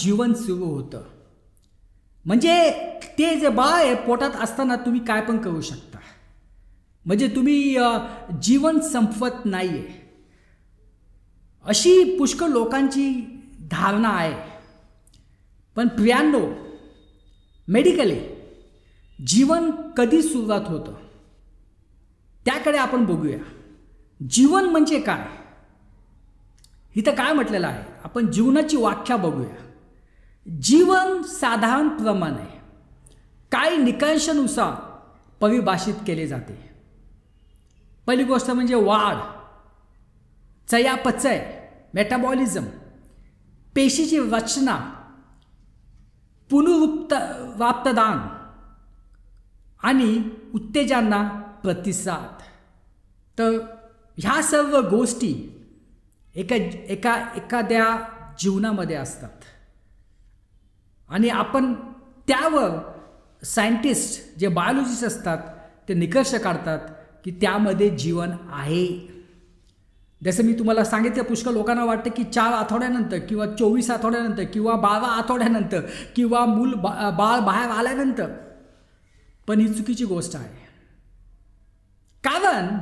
जीवन सुरू होतं. म्हणजे ते जे बाळ आहे पोटात असताना तुम्ही काय पण करू शकता. म्हणजे तुम्ही जीवन संपवत नाही आहे अशी पुष्कळ लोकांची धारणा आहे. पण प्रियांनो मेडिकली जीवन कधी सुरुवात होतं? त्याकडे आपण बघूया. जीवन म्हणजे काय? इथं काय म्हटलेलं आहे? आपण जीवनाची व्याख्या बघूया. जीवन साधारणप्रमाणे काही निकषानुसार परिभाषित केले जाते. पहिली गोष्ट म्हणजे वाढ चयापचय मेटाबॉलिझम पेशीची रचना पुनरुक्त वाप्तदान आणि उत्तेजांना प्रतिसाद. तर ह्या सर्व गोष्टी एका एका एखाद्या जीवनामध्ये असतात. आणि आपण त्यावर सायंटिस्ट जे बायोलॉजिस्ट असतात ते निकष काढतात की त्यामध्ये जीवन आहे. जसं मी तुम्हाला सांगितलं पुष्कळ लोकांना वाटतं की चार आठवड्यानंतर किंवा चोवीस आठवड्यानंतर किंवा बारा आठवड्यानंतर किंवा मूल बा बाळ बाहेर आल्यानंतर. पण ही चुकीची गोष्ट आहे. कारण